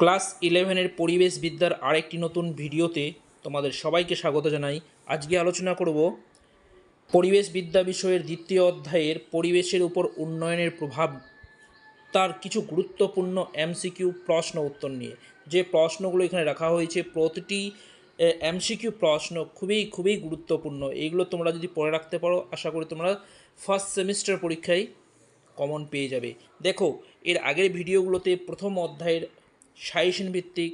Class ইলেভেনের পরিবেশ বিদ্যার আরেকটি নতুন ভিডিওতে তোমাদের সবাইকে স্বাগত জানাই। আজকে আলোচনা করব পরিবেশ বিদ্যা বিষয়ের দ্বিতীয় অধ্যায়ের পরিবেশের উপর উন্নয়নের প্রভাব। তার কিছু গুরুত্বপূর্ণ এমসিকিউ প্রশ্ন উত্তর নিয়ে। যে প্রশ্নগুলো এখানে রাখা হয়েছে, প্রতিটি এমসিকিউ প্রশ্ন খুবই খুবই গুরুত্বপূর্ণ। এইগুলো তোমরা যদি পড়ে রাখতে পারো, আশা করি তোমরা ফার্স্ট সেমিস্টার পরীক্ষায় কমন পেয়ে যাবে। দেখো, এর আগের ভিডিওগুলোতে প্রথম অধ্যায়ের সাইসিন ভিত্তিক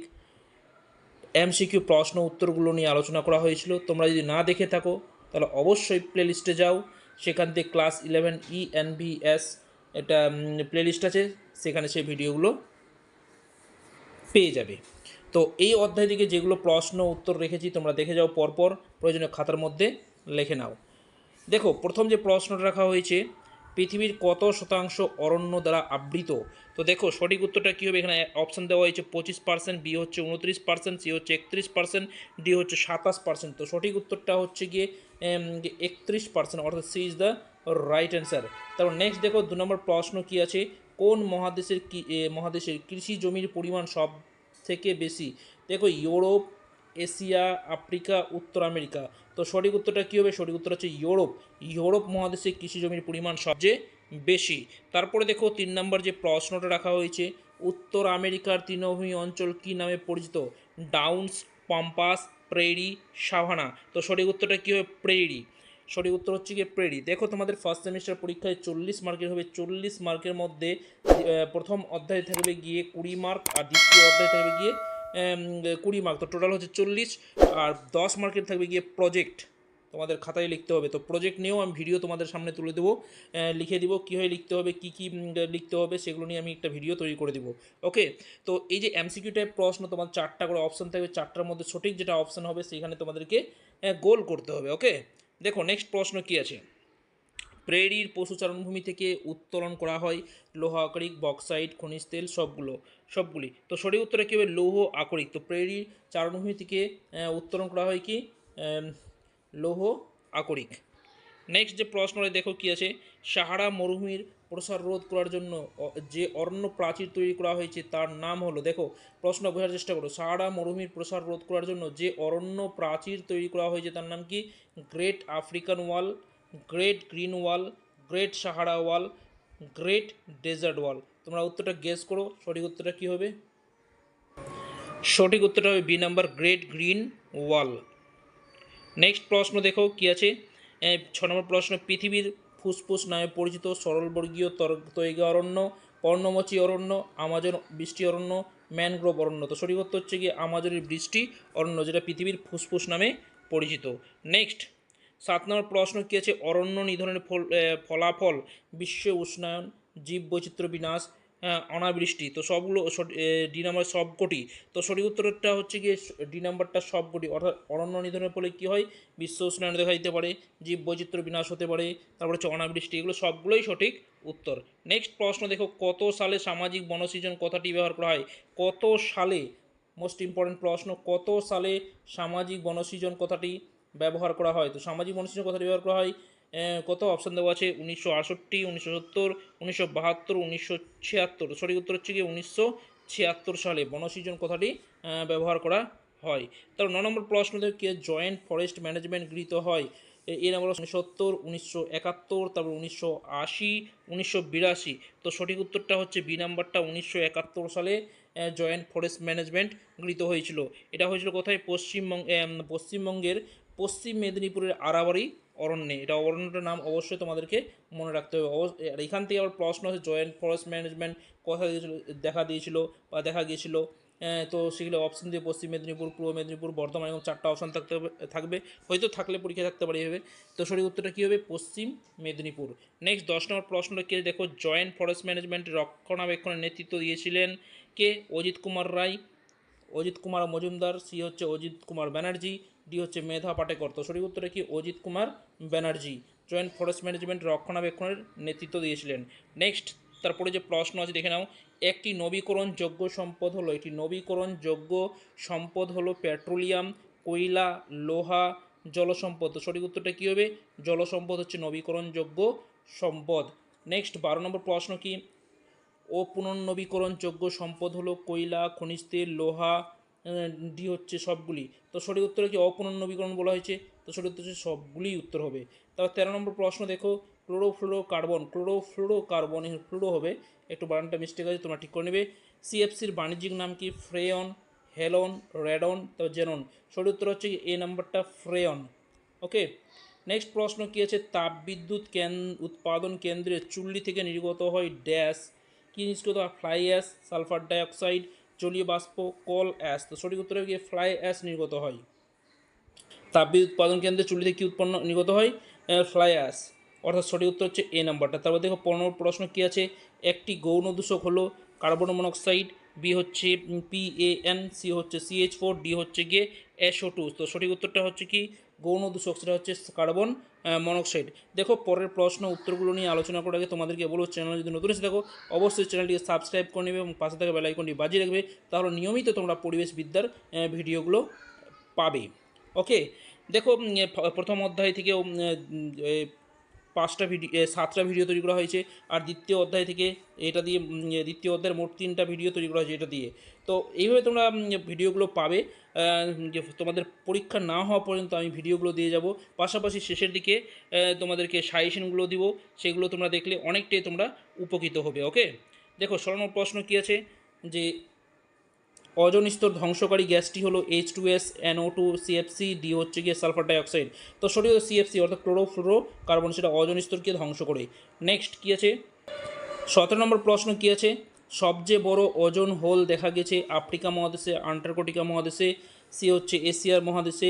এমসিকিউ প্রশ্ন উত্তরগুলো নিয়ে আলোচনা করা হয়েছিল। তোমরা যদি না দেখে থাকো, তাহলে অবশ্যই প্লেলিস্টে যাও। সেখান থেকে class eleven E N V S এটা প্লেলিস্ট আছে। সেখানে সেই ভিডিওগুলো পেয়ে যাবে। তো এই অধ্যায় থেকে যেগুলো প্রশ্ন উত্তর রেখেছি, তোমরা দেখে যাও পরপর। প্রয়োজনীয় খাতার মধ্যে লিখে নাও। দেখো, প্রথম যে প্রশ্নটা রাখা হয়েছে পৃথিবীর কত শতাংশ অরণ্য দ্বারা আবৃত? তো দেখো, সঠিক উত্তরটা কী হবে? এখানে অপশান দেওয়া হয়েছে পঁচিশ পার্সেন্ট বি হচ্ছে উনত্রিশ পার্সেন্ট সি হচ্ছে একত্রিশ পার্সেন্ট ডি হচ্ছে সাতাশ পার্সেন্ট তো সঠিক উত্তরটা হচ্ছে গিয়ে একত্রিশ পার্সেন্ট অর্থাৎ C is the right answer তারপর নেক্সট দেখো, দু নম্বর প্রশ্ন কী আছে? কোন মহাদেশের কি মহাদেশের কৃষি জমির পরিমাণ সব থেকে বেশি? দেখো, ইউরোপ এশিয়া, আফ্রিকা, উত্তর আমেরিকা। তো সঠিক উত্তরটা কী হবে? সঠিক উত্তর হচ্ছে ইউরোপ। ইউরোপ মহাদেশে কৃষি জমির পরিমাণ সবচেয়ে বেশি। তারপরে দেখো তিন নম্বর যে প্রশ্নটা রাখা হয়েছে, উত্তর আমেরিকার তৃণভূমি অঞ্চল কী নামে পরিচিত? Downs, pampas, prairie, savanna. তো সঠিক উত্তরটা কী হবে? প্রেরি। সঠিক উত্তর হচ্ছে গিয়ে প্রেরি। দেখো তোমাদের ফার্স্ট সেমিস্টার পরীক্ষায় চল্লিশ মার্কের হবে। চল্লিশ মার্কের মধ্যে প্রথম অধ্যায় থাকবে গিয়ে কুড়ি মার্ক আর দ্বিতীয় অধ্যায় থাকবে গিয়ে কুড়ি মার্ক তো টোটাল হচ্ছে চল্লিশ। আর দশ মার্কের থাকবে গিয়ে প্রজেক্ট তোমাদের খাতায় লিখতে হবে। তো প্রজেক্ট নিয়েও আমি ভিডিও তোমাদের সামনে তুলে দেবো। লিখে দিব কীভাবে লিখতে হবে, কী কী লিখতে হবে, সেগুলো নিয়ে আমি একটা ভিডিও তৈরি করে দিব। ওকে তো এই যে এমসিকিউ টাইপ প্রশ্ন, তোমার চারটা করে অপশান থাকবে। চারটার মধ্যে সঠিক যেটা অপশান হবে সেখানে তোমাদেরকে গোল করতে হবে। ওকে দেখো নেক্সট প্রশ্ন কী আছে? প্রেরির পশুচারণভূমি থেকে উত্তোলন করা হয়। লোহা, আকরিক বক্সাইড খনিজ তেল সবগুলো, সবগুলি। তো সঠিক উত্তরে কী হবে লৌহ, আকরিক। তো প্রেরির চারণভূমি থেকে উত্তোলন করা হয় কি? লৌহ, আকরিক। নেক্সট যে প্রশ্নটা দেখো কি আছে? সাহারা মরুভূমির প্রসার রোধ করার জন্য যে অরণ্য প্রাচীর তৈরি করা হয়েছে তার নাম হলো, দেখো, প্রশ্ন বোঝার চেষ্টা করো। সাহারা মরুভূমির প্রসার রোধ করার জন্য যে অরণ্য প্রাচীর তৈরি করা হয়েছে তার নাম কি? Great African Wall. Great Green Wall, Great Sahara Wall, Great Desert Wall. তোমরা উত্তরটা গেস করো, সঠিক উত্তরটা কী হবে? সঠিক উত্তরটা হবে B number, Great Green Wall. Next প্রশ্ন দেখো কি আছে। ছ নম্বর প্রশ্ন, পৃথিবীর ফুসফুস নামে পরিচিত সরলবর্গীয় তৈগা অরণ্য, পর্ণমোচী অরণ্য, আমাজন বৃষ্টি অরণ্য, ম্যানগ্রোভ অরণ্য। তো সঠিক উত্তর হচ্ছে গিয়ে আমাজনের বৃষ্টি অরণ্য, যেটা পৃথিবীর ফুসফুস নামে পরিচিত। নেক্সট। সাত নম্বর প্রশ্ন কী আছে? অরণ্য নিধনের ফল ফলাফল, বিশ্ব উষ্ণায়ন জীব বৈচিত্র্য বিনাশ অনাবৃষ্টি। তো সবগুলো ডি নাম্বার সবকটি। তো সঠিক উত্তরটা হচ্ছে গিয়ে ডি নাম্বারটা সবকটি। অর্থাৎ অরণ্য নিধনের ফলে কী হয়? বিশ্ব উষ্ণায়ন দেখা দিতে পারে জীব বৈচিত্র্য বিনাশ হতে পারে, তারপরে হচ্ছে অনাবৃষ্টি। এগুলো সবগুলোই সঠিক উত্তর। নেক্সট প্রশ্ন দেখো, কত সালে সামাজিক বনসৃজন কথাটি ব্যবহার করা হয়? কত সালে, মোস্ট ইম্পর্টেন্ট প্রশ্ন, কত সালে সামাজিক বনসৃজন কথাটি ব্যবহার করা হয়। তো সামাজিক বনসৃজন কথাটি ব্যবহার করা হয় কত? অপশান দেওয়া আছে উনিশশো আটষট্টি, উনিশশো সত্তর, উনিশশো বাহাত্তর, উনিশশো ছিয়াত্তর। সঠিক উত্তর হচ্ছে কি উনিশশো ছিয়াত্তর সালে বনসৃজন কথাটি ব্যবহার করা হয়। তার ন নম্বর প্রশ্ন থেকে জয়েন্ট ফরেস্ট ম্যানেজমেন্ট গৃহীত হয়। এ- নাম্বার সত্তর, উনিশশো একাত্তর, তারপর উনিশশো আশি, উনিশশো বিরাশি। তো সঠিক উত্তরটা হচ্ছে বি নাম্বারটা উনিশশো একাত্তর সালে জয়েন্ট ফরেস্ট ম্যানেজমেন্ট গৃহীত হয়েছিল। এটা হয়েছিল কোথায়? পশ্চিমবঙ্গ পশ্চিমবঙ্গের পশ্চিম মেদিনীপুরের আরাবাড়ি অরণ্যে। এটা অরণ্যটার নাম অবশ্যই তোমাদেরকে মনে রাখতে হবে। আর এখান থেকে আবার প্রশ্ন আছে, জয়েন্ট ফরেস্ট ম্যানেজমেন্ট কথা দিয়েছিল, দেখা দিয়েছিল বা দেখা গিয়েছিল। তো সেগুলো অপশন দিয়ে পশ্চিম মেদিনীপুর, পূর্ব মেদিনীপুর, বর্ধমান এবং চারটা অপশন থাকতে হবে থাকবে। হয়তো থাকলে পরীক্ষা থাকতে পারে এভাবে। তো সঠিক উত্তরটা কী হবে? পশ্চিম মেদিনীপুর। নেক্সট দশ নম্বর প্রশ্নটা কে? দেখো, জয়েন্ট ফরেস্ট ম্যানেজমেন্ট রক্ষণাবেক্ষণের নেতৃত্ব দিয়েছিলেন কে? অজিত কুমার রায়। অজিত কুমার মজুমদার, সি হচ্ছে অজিত কুমার ব্যানার্জি। ডি হচ্ছে মেধা পাটেকর। তো সঠিক উত্তরে কি Ajit Kumar Banerjee? Joint forest management রক্ষণাবেক্ষণের নেতৃত্ব দিয়েছিলেন। নেক্সট, তারপরে যে প্রশ্ন আছে দেখে নাও। একটি নবীকরণযোগ্য সম্পদ হলো, একটি নবীকরণযোগ্য সম্পদ হলো পেট্রোলিয়াম, কয়লা, লোহা, জলসম্পদ। তো সঠিক উত্তরটা কী হবে? জলসম্পদ হচ্ছে নবীকরণযোগ্য সম্পদ। নেক্সট, বারো নম্বর প্রশ্ন কি? ও পুনর্নবীকরণযোগ্য সম্পদ হলো কয়লা, খনিজ তেল, লোহা ডি হচ্ছে সবগুলি। তো সঠিক উত্তরে কি অপুনর্নবীকরণ বলা হয়েছে? তো সঠিক উত্তর হচ্ছে সবগুলিই উত্তর হবে। তারপর তেরো নম্বর প্রশ্ন দেখো chlorofluorocarbon chlorofluorocarbon fluoro হবে। একটু বানানটা মিস্টেক আছে তোমরা ঠিক করে নেবে। সিএফসির বাণিজ্যিক নাম কি? ফ্রেয়ন, হেলন, রেডন তো জেনন। সঠিক উত্তর হচ্ছে এ নাম্বারটা ফ্রেয়ন। ওকে? নেক্সট প্রশ্ন কী আছে? তাপবিদ্যুৎ কেন, উৎপাদন কেন্দ্রে চুল্লি থেকে নির্গত হয় ড্যাশ। কী নিষ্কৃত হয় ফ্লাই অ্যাশ, সালফার ডাইঅক্সাইড। জলীয় বাষ্প, কল অ্যাস তো সঠিক উত্তরে গিয়ে ফ্লাই অ্যাস নির্গত হয়। তাপবিদ্যুৎ উৎপাদন কেন্দ্রে চুল্লিতে কী উৎপন্ন নির্গত হয়? ফ্লাই অ্যাস অর্থাৎ সঠিক উত্তর হচ্ছে এ নাম্বারটা। তারপর দেখো, পনেরো প্রশ্ন কী আছে? একটি গৌণ দূষক হলো কার্বন মনোক্সাইড, বি হচ্ছে পি এ এন সি হচ্ছে সিএইচ ফোর ডি হচ্ছে গিয়ে এসও টু তো সঠিক উত্তরটা হচ্ছে কি? গৌণ দূষক সেটা হচ্ছে কার্বন মনোক্সাইড। দেখো পরের প্রশ্ন উত্তরগুলো নিয়ে আলোচনা করার আগে তোমাদেরকে বলো চ্যানেল যদি নতুন এসে দেখো অবশ্যই চ্যানেলটিকে সাবস্ক্রাইব করে নেবে এবং পাশে থাকা বেলাইকনটি বাজিয়ে রাখবে তাহলে নিয়মিত তোমরা পরিবেশ বিদ্যার ভিডিওগুলো পাবে। ওকে দেখো প্রথম অধ্যায় থেকে এ, পাঁচটা ভিডিও সাতটা ভিডিও তৈরি করা হয়েছে আর দ্বিতীয় অধ্যায় থেকে এটা দিয়ে দ্বিতীয় অধ্যায়ের মোট তিনটা ভিডিও তৈরি করা হয়েছে এটা দিয়ে। তো এইভাবে তোমরা ভিডিওগুলো পাবে। যে তোমাদের পরীক্ষা না হওয়া পর্যন্ত আমি ভিডিওগুলো দিয়ে যাব। পাশাপাশি শেষের দিকে তোমাদেরকে সাজেশনগুলো দিব। সেগুলো তোমরা দেখলে অনেকটাই তোমরা উপকৃত হবে, ওকে? দেখো সরানোর প্রশ্ন কী আছে? যে অজন স্তর ধ্বংসকারী গ্যাসটি হলো H two S NO two CFC D হচ্ছে গিয়ে সালফার ডাইঅক্সাইড তো সঠিক সিএফসি অর্থাৎ ক্লোরোফ্লোরো কার্বন সেটা অজন স্তরকে ধ্বংস করে। নেক্সট কী আছে? সতেরো নম্বর প্রশ্ন কী আছে? সবচেয়ে বড় ওজন হোল দেখা গেছে আফ্রিকা মহাদেশে, আন্টার্কটিকা মহাদেশে সি হচ্ছে এশিয়ার মহাদেশে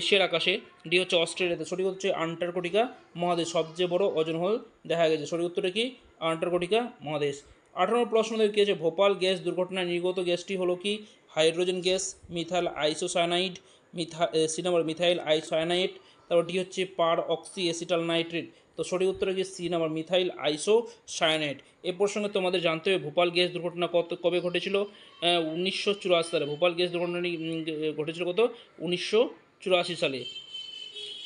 এশিয়ার আকাশে ডি হচ্ছে অস্ট্রেলিয়াতে। সঠিক হচ্ছে আন্টার্কটিকা মহাদেশ। সবচেয়ে বড় ওজন হোল দেখা গেছে। সঠিক উত্তরটা কি? আন্টার্কটিকা মহাদেশ। আঠারো প্রশ্ন দেখে কী আছে ভোপাল গ্যাস দুর্ঘটনায় নির্গত গ্যাসটি হলো কি? হাইড্রোজেন গ্যাস, মিথাইল আইসোসায়ানাইড, মিথা সি নাম্বার, মিথাইল আইসোসায়ানাইড, তারপর ডি হচ্ছে পার অক্সি অ্যাসিটাল নাইট্রেট। তো সঠিক উত্তর হচ্ছে C number, methyl isocyanide এ প্রসঙ্গে তোমাদের জানতে হবে, ভোপাল গ্যাস দুর্ঘটনা কত, কবে ঘটেছিল? উনিশশো চুরাশি সালে। ভোপাল গ্যাস দুর্ঘটনাটি ঘটেছিল কত? উনিশশো চুরাশি সালে।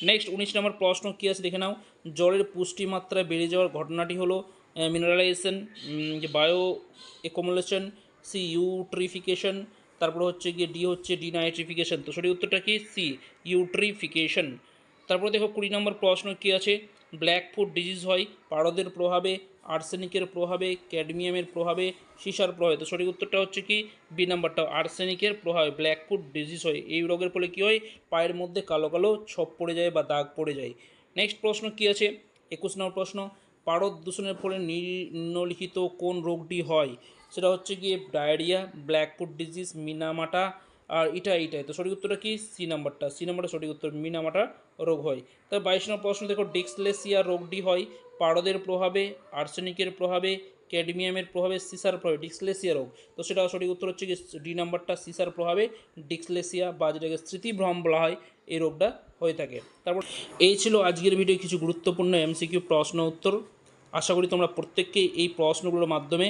নেক্সট, উনিশ নম্বর প্রশ্ন কী আছে? দেখে নাও। জলের পুষ্টি মাত্রা বেড়ে যাওয়ার ঘটনাটি হলো mineralisation bioaccumulation C eutrophication তারপর হচ্ছে গিয়ে ডি হচ্ছে ডিনাইট্রিফিকেশন তো সঠিক উত্তরটা কি? সি ইউট্রিফিকেশন তারপর দেখো কুড়ি নম্বর প্রশ্ন কী আছে? ব্ল্যাক ফুড ডিজিজ হয়, পারদের প্রভাবে আর্সেনিকের প্রভাবে ক্যাডমিয়ামের প্রভাবে, সীসার প্রভাবে। তো সঠিক উত্তরটা হচ্ছে কি? বি নাম্বারটা আর্সেনিকের প্রভাবে ব্ল্যাক ফুড ডিজিজ হয়। এই রোগের ফলে কী হয়? পায়ের মধ্যে কালো কালো ছপ পড়ে যায় বা দাগ পড়ে যায়। নেক্সট প্রশ্ন কী আছে? একুশ নম্বর প্রশ্ন পারদ দূষণের ফলে নিম্নলিখিত কোন রোগটি হয়? সেটা হচ্ছে গিয়ে diarrhoea, black foot disease, Minamata আর এটা এইটাই তো সঠিক উত্তরটা কি? সি নাম্বারটা। সি নাম্বারটা সঠিক উত্তর, মিনামাটা রোগ হয়। তার বাইশ নম্বর প্রশ্ন, দেখো, ডিক্সলেসিয়া রোগটি হয় পারদের প্রভাবে, আর্সেনিকের প্রভাবে, ক্যাডমিয়ামের প্রভাবে, সিসার প্রভাবে, ডিক্সলেসিয়া রোগ। তো সেটা সঠিক উত্তর হচ্ছে কি ডি নাম্বারটা, সিসার প্রভাবে, ডিক্সলেসিয়া বা যেটাকে স্মৃতিভ্রম বলা হয়, এই রোগটা হয়ে থাকে। তারপর এই ছিল আজকের ভিডিও, কিছু গুরুত্বপূর্ণ এমসিকিউ প্রশ্ন উত্তর। আশা করি তোমরা প্রত্যেককেই এই প্রশ্নগুলোর মাধ্যমে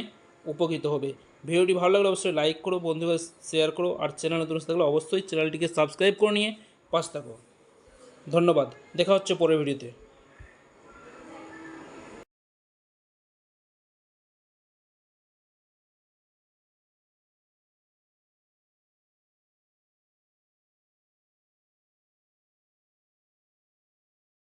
উপকৃত হবে। ভিডিওটি ভালো লাগলে অবশ্যই লাইক করো, বন্ধুদের শেয়ার করো, আর চ্যানেলে নতুন থাকলে অবশ্যই চ্যানেলটিকে সাবস্ক্রাইব করে নিয়ে পাশ থাকো। ধন্যবাদ। দেখা হচ্ছে পরের ভিডিওতে।